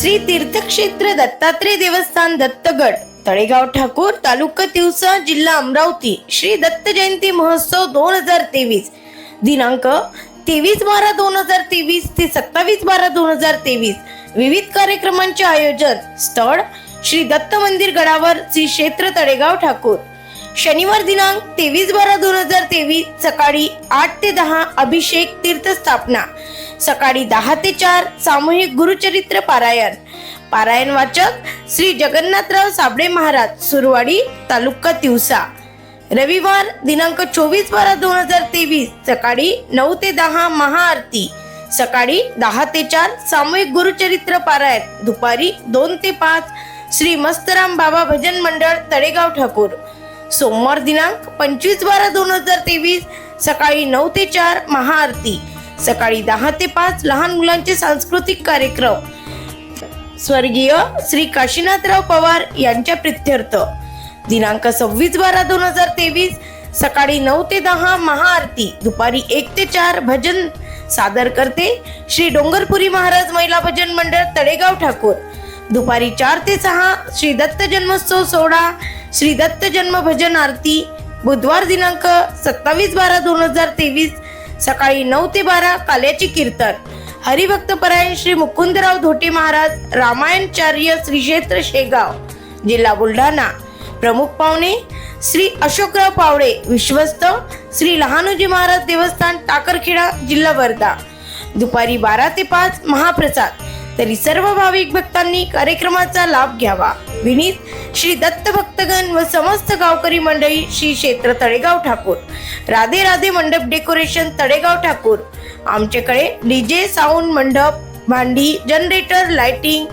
श्री तीर्थक्षेत्र दत्तात्रय देवस्थान दत्तगड तळेगाव ठाकूर तालुका तिवसा जिल्हा अमरावती श्री दत्त जयंती महोत्सव दोन हजार तेवीस. दिनांक तेवीस बारा दोन हजार तेवीस ते सत्तावीस बारा दोन हजार तेवीस. विविध कार्यक्रमांचे आयोजन स्थळ श्री दत्त मंदिर गडावर श्री क्षेत्र तळेगाव ठाकूर. शनिवार दिनांक तेवीस बारा दोन हजार तेवीस सकाळी आठ ते दहा अभिषेक तीर्थस्थापना. सकाळी दहा ते चार सामूहिक गुरुचरित्र पारायण. पारायण वाचक श्री जगन्नाथराव साबळे महाराज सुरवाडी तालुका तिवसा. रविवार दिनांक चोवीस बारा दोन हजार तेवीस सकाळी नऊ ते दहा महाआरती. सकाळी दहा ते चार सामूहिक गुरुचरित्र पारायण. दुपारी दोन ते पाच श्री मस्तराम बाबा भजन मंडळ तळेगाव ठाकूर. सोमवार दिनांक पंचवीस बारा दोन हजार तेवीस सकाळी नऊ ते चार महाआरती. सकाळी दहा ते पाच लहान मुलांचे सांस्कृतिक कार्यक्रम. स्वर्गीय श्री काशीनाथराव पवार यांच्या प्रित्यर्थ. दिनांक सव्वीस बारा दोन हजार तेवीस सकाळी नऊ ते दहा महाआरती दुपारी एक ते चार भजन सादर करते श्री डोंगरपुरी महाराज महिला भजन मंडळ तळेगाव ठाकूर. दुपारी चार ते सहा श्री दत्त जन्मोत्सव सोहळा श्री दत्त जन्म भजन आरती. बुधवार दिनांक सत्तावीस बारा दोन हजार तेवीस सकाळी नऊ ते बारा काल्याची कीर्तन. हरिभक्त परायण श्री मुकुंदराव धोटे महाराज रामायणचार्य श्री क्षेत्र शेगाव जिल्हा बुलढाणा. प्रमुख पाहुणे श्री अशोकराव पावडे विश्वस्त श्री लहानोजी महाराज देवस्थान टाकरखेडा जिल्हा वर्धा. दुपारी बारा ते पाच महाप्रसाद. तरी सर्व भाविक भक्तांनी कार्यक्रमाचा लाभ घ्यावा. विनीत श्री दत्त भक्तगण व समस्त गावकरी मंडळी श्री क्षेत्र तळेगाव ठाकूर. राधे राधे मंडप डेकोरेशन तळेगाव ठाकूर. आमच्याकडे डीजे साऊंड मंडप भांडी जनरेटर लाइटिंग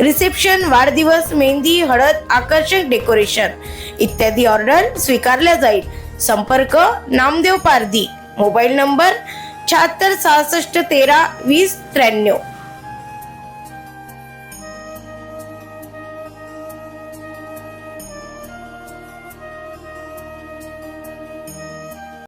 रिसेप्शन वाढदिवस मेहंदी हळद आकर्षक डेकोरेशन इत्यादी ऑर्डर स्वीकारल्या जाईल. संपर्क नामदेव पारधी. मोबाईल नंबर शहात्तर सहासष्ट तेरा वीस त्र्याण्णव.